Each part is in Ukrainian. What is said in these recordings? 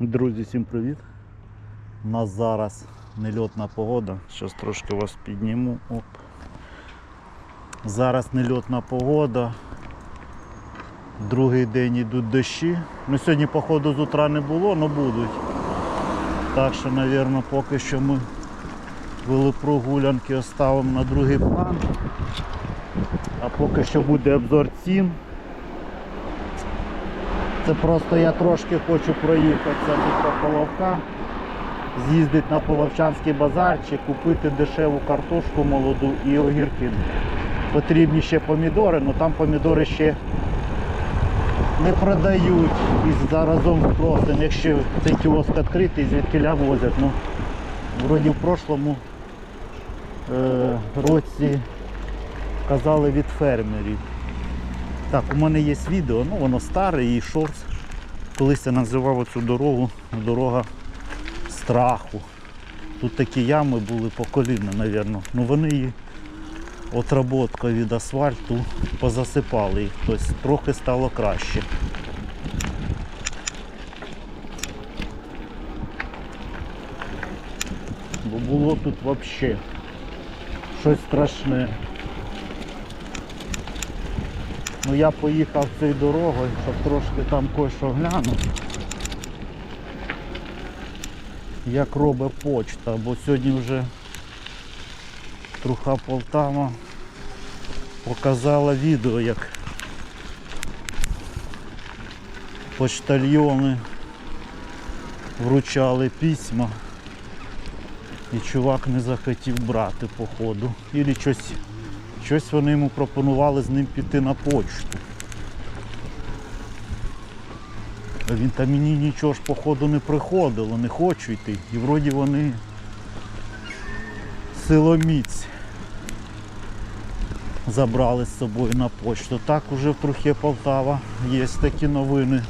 Друзі, всім привіт! У нас зараз нельотна погода. Зараз трошки вас підніму. Оп. Зараз нельотна погода. Другий день йдуть дощі. Ну, сьогодні, походу, з утра не було, але будуть. Так що, мабуть, поки що ми велопрогулянки оставимо на другий план. А поки що буде обзор цін. Це просто я трошки хочу проїхатися по Половка, з'їздити на Половчанський базарчик, купити дешеву картошку молоду і огірки. Потрібні ще помідори, але там помідори ще не продають із заразом спросом, якщо цей кіоск відкритий, звідкиля возять. Ну, вроді в прошлому е, році казали від фермерів. Так, у мене є відео, ну воно старе і шорт. Колись я називав оцю дорогу дорога страху. Тут такі ями були по коліна, мабуть. Ну вони її отработка від асфальту позасипали їх, тобто трохи стало краще. Бо було тут взагалі щось страшне. Ну я поїхав цією дорогою, щоб трошки там кое-що глянути. Як робить почта, бо сьогодні вже труха Полтава показала відео, як почтальйони вручали письма і чувак не захотів брати походу. Ілі щось Щось вони йому пропонували з ним піти на почту. Він та мені нічого ж походу не приходило, не хочу йти. І вроді вони силоміць забрали з собою на почту. Так уже в Трухе Полтава є такі новини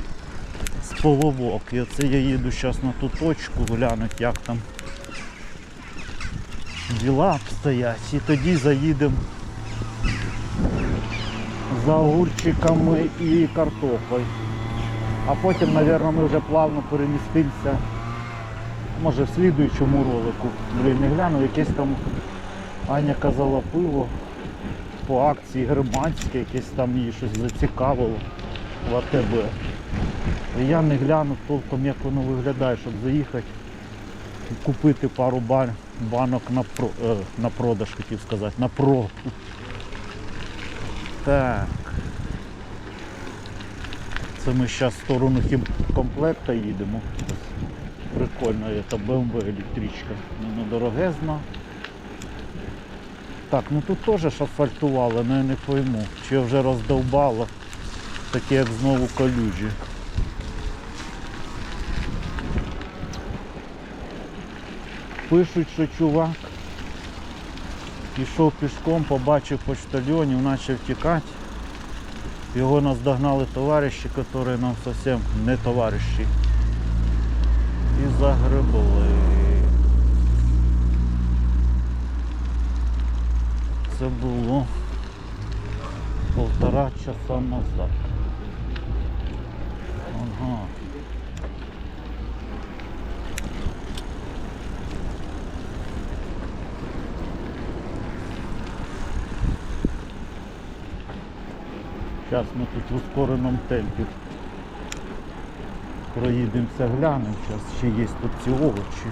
з половок. І оце я їду зараз на ту точку глянути, як там діла обстоять. І тоді заїдемо за огурчиками і картоплею. А потім, мабуть, ми вже плавно перемістимося. Може в слідуючому ролику. Блін, не гляну, якесь там Аня казала пиво по акції германське, якесь там її щось зацікавило в АТБ. Я не глянув толком, як воно виглядає, щоб заїхати купити пару ба- банок на, про, е, на продаж, хотів сказати, на про. Так. Це ми зараз в сторону хімкомплекта їдемо. Прикольно, це BMW електричка. Ну, дорогезна. Так, ну тут теж асфальтували, але я не пойму. Чи вже роздовбало, таке як знову колюжі. Пишуть, що чувак пішов пішком, побачив почтальйонів, почав тікати. Його наздогнали товариші, які нам зовсім не товариші. І загребли. Це було полтора часа назад. Ага. Зараз ми тут в ускореному темпі проїдемося, глянемо. Зараз ще є тут ці овочі.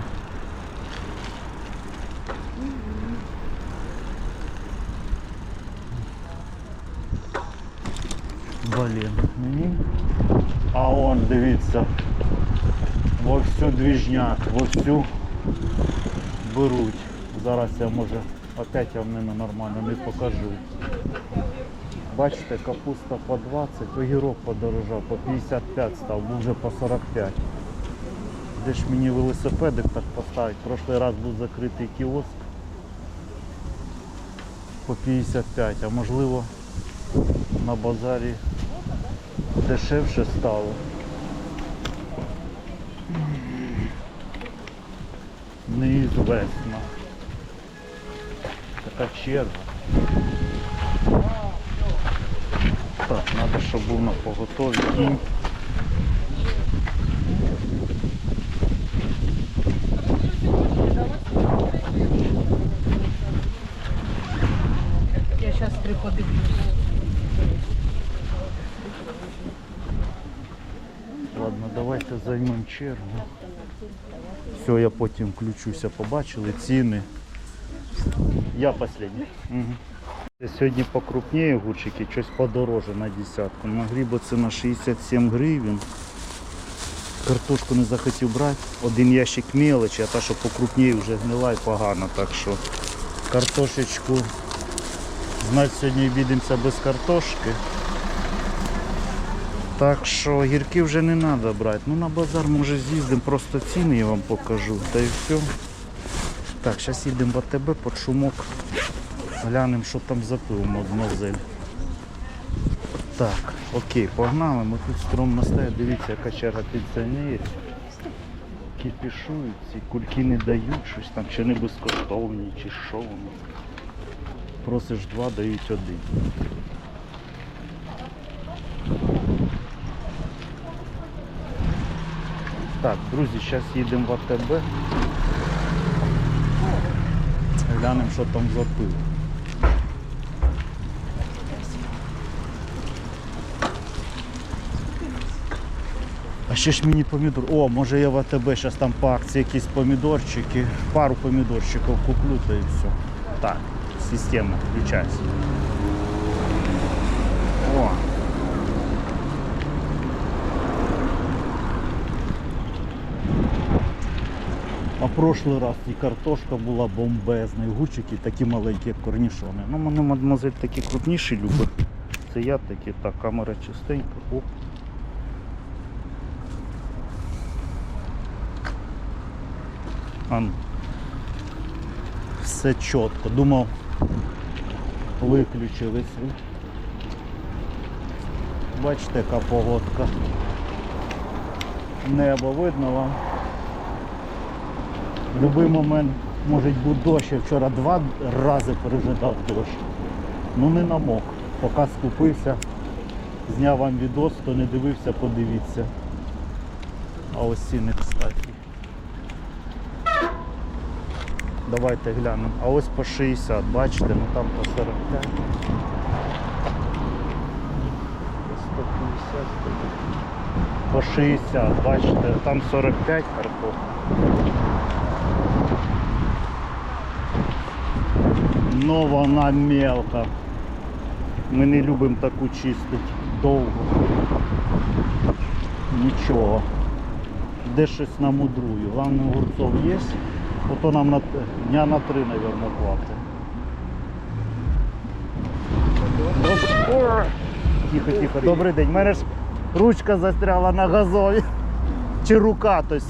Блін, мені. А он, дивіться, вовсю двіжняк, вовсю беруть. Зараз я може опять я вам не нормально не покажу. Бачите, капуста по 20, огірок подорожав, по 55 став, був вже по 45. Де ж мені велосипедик так поставити? Прошлий раз був закритий кіоск по 55, а можливо на базарі дешевше стало. Неізвестно. Така черга. треба, щоб був на поготові. Я зараз приподивлюсь. Ладно, давайте займемо чергу. Все, я потім включуся, побачили ціни. Я последний. Угу. Сьогодні покрупніє гурчики, щось подороже на десятку. На грибу це на 67 гривень. Картошку не захотів брати. Один ящик мелочі, а та, що покрупніє, вже гнила і погано. Так що картошечку, значить сьогодні обійдемося без картошки. Так що гірки вже не треба брати. Ну на базар може з'їздимо, просто ціни я вам покажу. Та і все. Так, зараз їдемо в АТБ під шумок. Глянемо, що там за пиво, мадемуазель. Так, окей, погнали. Ми тут стрьомно стоять. Дивіться, яка черга пенсіонерів. Кіпішують, ці кульки не дають, щось там чи не безкоштовні, чи що вони. Просиш два, дають один. Так, друзі, зараз їдемо в АТБ. Глянемо, що там за пиво. А ще ж мені помідор. О, може я в АТБ зараз там по акції якісь помідорчики. Пару помідорчиків куплю та і все. Так, система, включайся. О. А прошлий раз і картошка була бомбезна, і гучики такі маленькі, як корнішони. Ну, мене мадемуазель такі крупніші любить. Це я такі, так, камера чистенька. Оп. А ну. Все чітко. Думав, виключились. Бачите, яка погодка. Небо видно вам. В будь-який момент може бути дощ. Я вчора два рази пережидав дощ. Ну не намок. Поки скупився, зняв вам відос, хто не дивився, подивіться. А ось ціни, кстати. Давайте глянемо. А ось по 60, бачите, ну там по 45. По 150. По 60, бачите, там 45 картофель. Но вона мелка. Ми не любимо таку чистити довго. Нічого. Де щось намудрую. Главное огурцов є. Ото нам на дня на три, наверное, хватить. Тихо, тихо, добрий день. У мене ж ручка застряла на газові. Чи рука тось.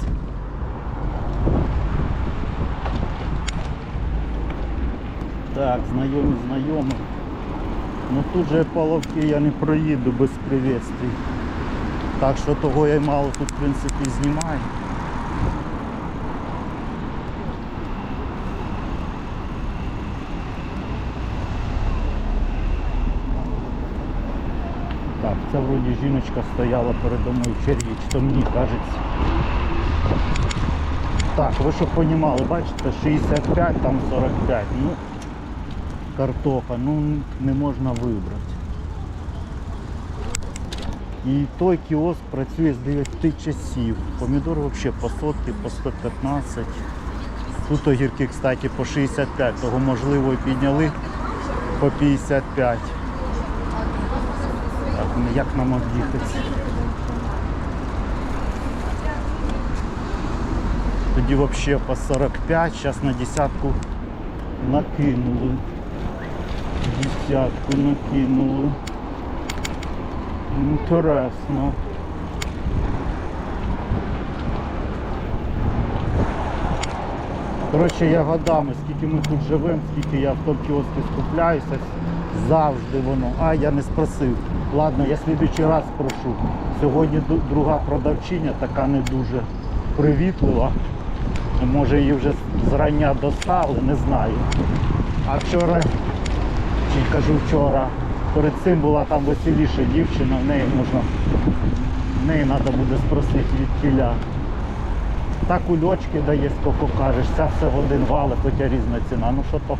Так, знайомі, знайомі. Ну тут же половки я не проїду без приветствий. Так що того я й мало тут в принципі знімаю. Так, це вроді жіночка стояла передо мною в чи то мені кажеться. Так, ви щоб понімали, бачите, 65, там 45. Ну, картоха, ну не можна вибрати. І той кіоск працює з 9 часів. Помідор взагалі по сотки, по 115. Тут огірки, кстати, по 65, того можливо і підняли по 55. Як нам об'їхати? Тоді взагалі по 45, зараз на десятку накинули. Десятку накинули. Інтересно. Коротше, я годами, скільки ми тут живемо, скільки я в тому кіоску скупляюся, завжди воно. А, я не спросив. Ладно, я слідуючий раз спрошу. Сьогодні друга продавчиня, така не дуже привітлива. Може її вже зрання доставили, не знаю. А вчора, чи кажу вчора, перед цим була там веселіша дівчина, в неї можна, в неї треба буде спросити від тіля. Так кульочки дає, скільки кажеш, це все в один валик, хоча різна ціна. Ну що то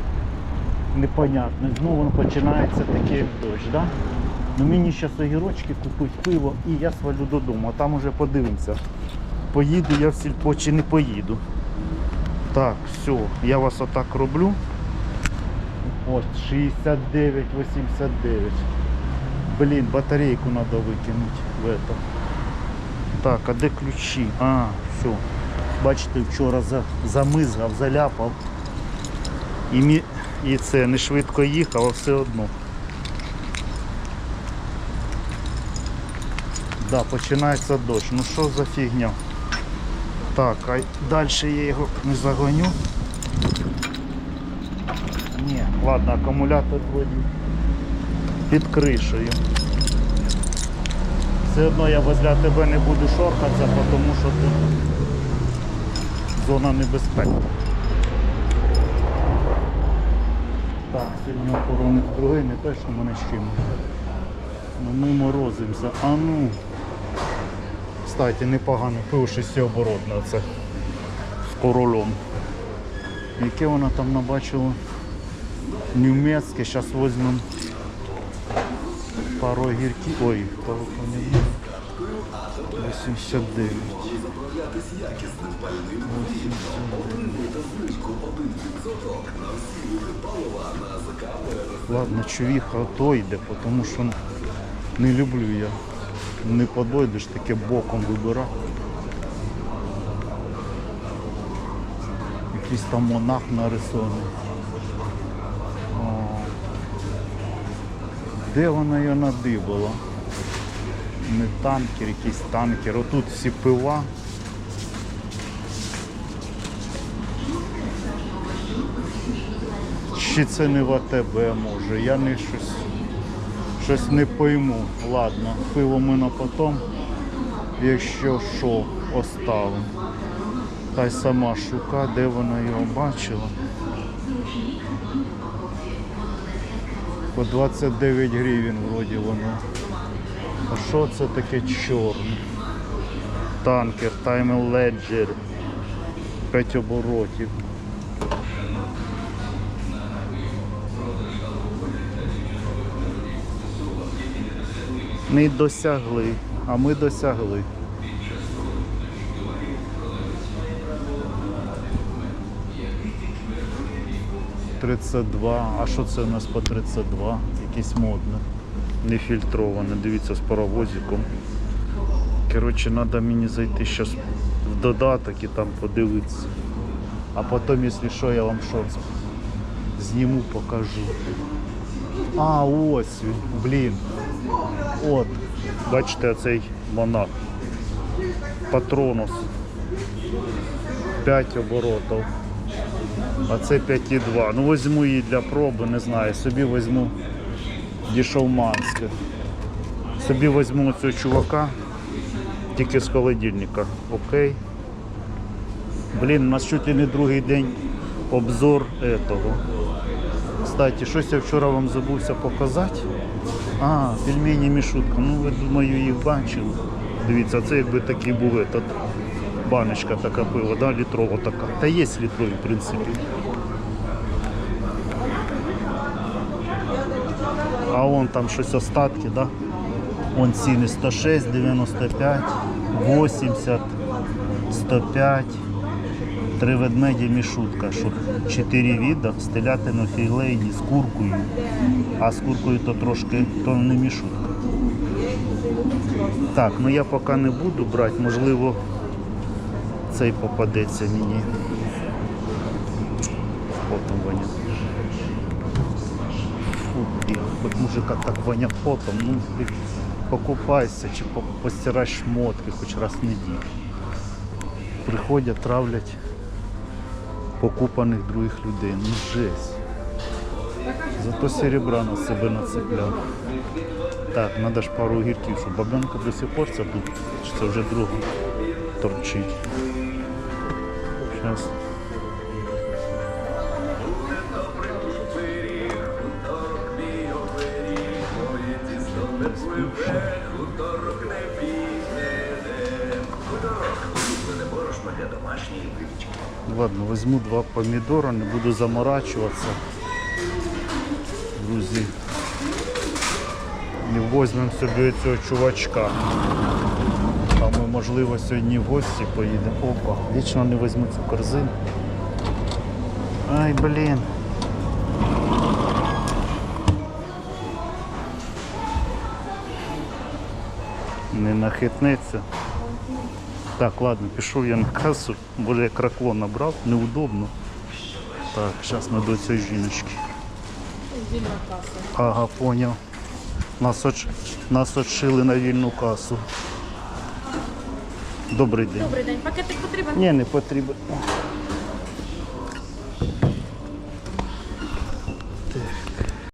непонятно. Знову починається такий дощ, да? Ну мені зараз огірочки купить пиво і я свалю додому, а там уже подивимося. Поїду я в сільпо чи не поїду. Так, все, я вас отак роблю. Ось 69, 89. Блін, батарейку треба викинути в это. Так, а де ключі? А, все. Бачите, вчора за, замизгав, заляпав. І, мі... і це не швидко їхав, а все одно. Да, починається дощ. Ну що за фігня? Так, а далі я його не загоню. Ні, ладно, акумулятор вроді під кришею. Все одно я возле тебе не буду шорхатися, тому що тут зона небезпеки. Так, сьогодні охоронних другий не те, що мене з чим. Ну, ми морозимося. А ну. Кстати, непогано пиво шестиоборотне це з королем. Яке вона там набачила? Німецьке, зараз візьмемо пару огірків. Ой, пару помідорів. 89. 89. Ладно, чувіха ото йде, тому що не люблю я. Не подойдеш, таке боком вибирати. Якийсь там монах нарисований. Де вона його надибала? Не танкер, якийсь танкер. Отут всі пива. Чи це не в АТБ може? Я не щось, щось не пойму. Ладно, пиво ми на потом, якщо що, оставимо. Хай сама шука, де вона його бачила. По 29 гривень вроді воно. А що це таке чорне? Танкер, Time Ledger. 5 оборотів. Не досягли, а ми досягли. Тридцять два. А що це у нас по 32? Якесь модне. Нефільтроване. Дивіться з паровозиком. Коротше, треба мені зайти зараз в додаток і там подивитися. А потім, якщо що, я вам шорт зніму, покажу. А, ось він, блін. От. Бачите, оцей монах. Патронус. 5 оборотів. А це 5,2. Ну візьму її для проби, не знаю. Собі візьму дешевманське. Собі візьму цього чувака. Тільки з холодильника. Окей. Блін, у нас чуть ли не другий день обзор этого. Кстати, щось я вчора вам забувся показати. А, пельмені мішутка. Ну ви думаю їх бачили. Дивіться, це якби такий був этот, баночка така пива, да, літрова така. Та є літрові, в принципі. А вон там щось остатки, да? Вон ціни 106, 95, 80, 105. Три ведмеді мішутка, що чотири віда, з телятину філейні з куркою. А з куркою то трошки то не мішутка. Так, ну я поки не буду брати, можливо, цей попадеться мені. Потом воня. Фу, блін, хоч мужика так воня потом, ну покупайся чи по- постирай шмотки хоч раз в неділю. Приходять, травлять покупаних других людей. Ну жесть. Зато серебра на себе нацепляв. Так, треба ж пару огірків, щоб бабенка до сих пор це тут, чи це вже друга торчить. Зараз. Ладно, возьму два помідора, не буду заморачуватися. Друзі. І возьмемо собі цього чувачка. А ми, можливо, сьогодні в гості поїдемо. Опа, вічно не візьму цю корзину. Ай, блін. Не нахитнеться. Так, ладно, пішов я на касу, бо я кракло набрав, неудобно. Так, зараз ми до цієї жіночки. Вільна каса. Ага, поняв. Нас, оч... Нас отшили на вільну касу. Добрий день. Добрий день. Пакетик потрібен? Ні, не потрібен.